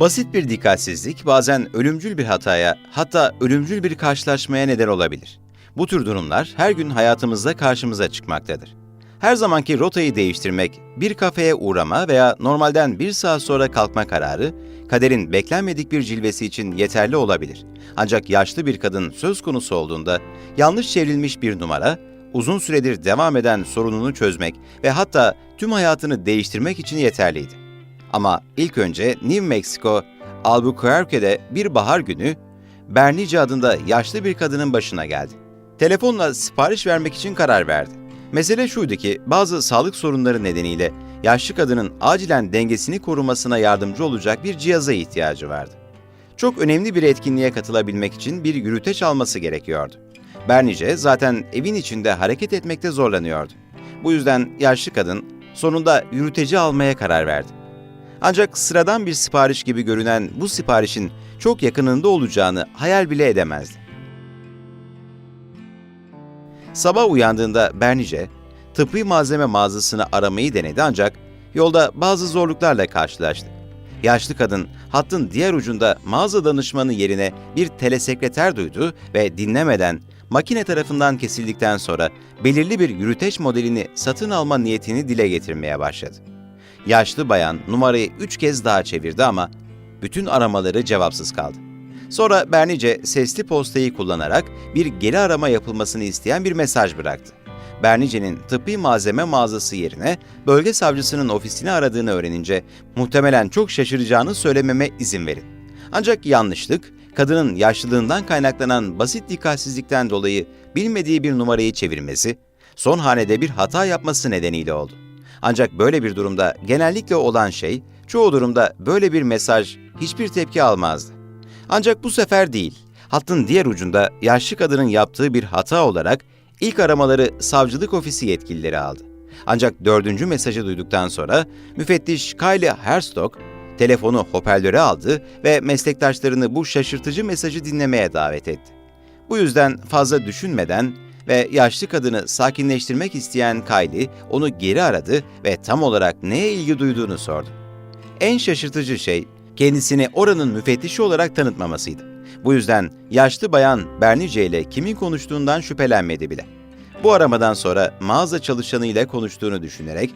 Basit bir dikkatsizlik bazen ölümcül bir hataya, hatta ölümcül bir karşılaşmaya neden olabilir. Bu tür durumlar her gün hayatımızda karşımıza çıkmaktadır. Her zamanki rotayı değiştirmek, bir kafeye uğrama veya normalden bir saat sonra kalkma kararı, kaderin beklenmedik bir cilvesi için yeterli olabilir. Ancak yaşlı bir kadın söz konusu olduğunda yanlış çevrilmiş bir numara, uzun süredir devam eden sorununu çözmek ve hatta tüm hayatını değiştirmek için yeterliydi. Ama ilk önce New Mexico, Albuquerque'de bir bahar günü Bernice adında yaşlı bir kadının başına geldi. Telefonla sipariş vermek için karar verdi. Mesele şuydu ki bazı sağlık sorunları nedeniyle yaşlı kadının acilen dengesini korumasına yardımcı olacak bir cihaza ihtiyacı vardı. Çok önemli bir etkinliğe katılabilmek için bir yürüteç alması gerekiyordu. Bernice zaten evin içinde hareket etmekte zorlanıyordu. Bu yüzden yaşlı kadın sonunda yürüteci almaya karar verdi. Ancak sıradan bir sipariş gibi görünen bu siparişin çok yakınında olacağını hayal bile edemezdi. Sabah uyandığında Bernice, tıbbi malzeme mağazasını aramayı denedi ancak yolda bazı zorluklarla karşılaştı. Yaşlı kadın hattın diğer ucunda mağaza danışmanı yerine bir telesekreter duydu ve dinlemeden makine tarafından kesildikten sonra belirli bir yürüteç modelini satın alma niyetini dile getirmeye başladı. Yaşlı bayan numarayı üç kez daha çevirdi ama bütün aramaları cevapsız kaldı. Sonra Bernice sesli postayı kullanarak bir geri arama yapılmasını isteyen bir mesaj bıraktı. Bernice'nin tıbbi malzeme mağazası yerine bölge savcısının ofisini aradığını öğrenince muhtemelen çok şaşıracağını söylememe izin verin. Ancak yanlışlık, kadının yaşlılığından kaynaklanan basit dikkatsizlikten dolayı bilmediği bir numarayı çevirmesi, son hanede bir hata yapması nedeniyle oldu. Ancak böyle bir durumda genellikle olan şey, çoğu durumda böyle bir mesaj hiçbir tepki almazdı. Ancak bu sefer değil. Hattın diğer ucunda yaşlı kadının yaptığı bir hata olarak ilk aramaları savcılık ofisi yetkilileri aldı. Ancak dördüncü mesajı duyduktan sonra müfettiş Kylie Herstock telefonu hoparlöre aldı ve meslektaşlarını bu şaşırtıcı mesajı dinlemeye davet etti. Bu yüzden fazla düşünmeden ve yaşlı kadını sakinleştirmek isteyen Kylie onu geri aradı ve tam olarak neye ilgi duyduğunu sordu. En şaşırtıcı şey kendisini oranın müfettişi olarak tanıtmamasıydı. Bu yüzden yaşlı bayan Bernice ile kimin konuştuğundan şüphelenmedi bile. Bu aramadan sonra mağaza çalışanı ile konuştuğunu düşünerek,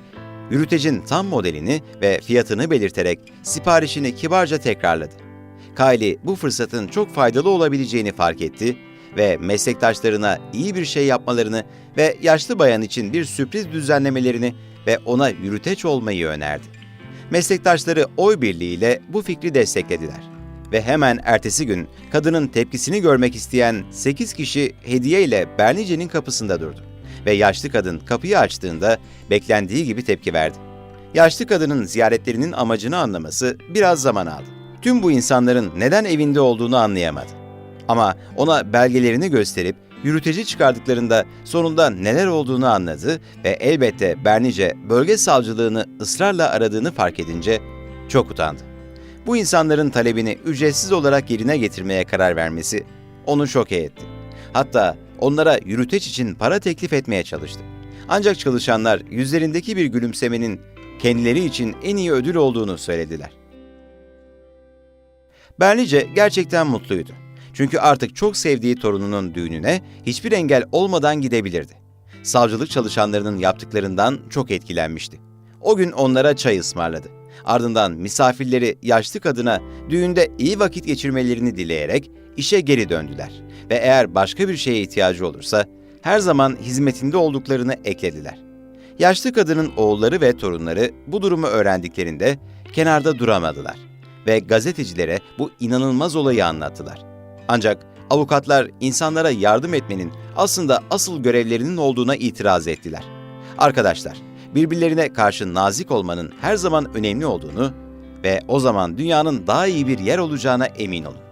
yürütecin tam modelini ve fiyatını belirterek siparişini kibarca tekrarladı. Kylie bu fırsatın çok faydalı olabileceğini fark etti ve meslektaşlarına iyi bir şey yapmalarını ve yaşlı bayan için bir sürpriz düzenlemelerini ve ona yürüteç olmayı önerdi. Meslektaşları oy birliğiyle bu fikri desteklediler. Ve hemen ertesi gün kadının tepkisini görmek isteyen 8 kişi hediye ile Bernice'nin kapısında durdu. Ve yaşlı kadın kapıyı açtığında beklendiği gibi tepki verdi. Yaşlı kadının ziyaretlerinin amacını anlaması biraz zaman aldı. Tüm bu insanların neden evinde olduğunu anlayamadı. Ama ona belgelerini gösterip yürüteci çıkardıklarında sonunda neler olduğunu anladı ve elbette Bernice bölge savcılığını ısrarla aradığını fark edince çok utandı. Bu insanların talebini ücretsiz olarak yerine getirmeye karar vermesi onu şoke etti. Hatta onlara yürüteç için para teklif etmeye çalıştı. Ancak çalışanlar yüzlerindeki bir gülümsemenin kendileri için en iyi ödül olduğunu söylediler. Bernice gerçekten mutluydu. Çünkü artık çok sevdiği torununun düğününe hiçbir engel olmadan gidebilirdi. Savcılık çalışanlarının yaptıklarından çok etkilenmişti. O gün onlara çay ısmarladı. Ardından misafirleri yaşlı kadına düğünde iyi vakit geçirmelerini dileyerek işe geri döndüler. Ve eğer başka bir şeye ihtiyacı olursa her zaman hizmetinde olduklarını eklediler. Yaşlı kadının oğulları ve torunları bu durumu öğrendiklerinde kenarda duramadılar ve gazetecilere bu inanılmaz olayı anlattılar. Ancak avukatlar insanlara yardım etmenin aslında asıl görevlerinin olduğuna itiraz ettiler. Arkadaşlar, birbirlerine karşı nazik olmanın her zaman önemli olduğunu ve o zaman dünyanın daha iyi bir yer olacağına emin olun.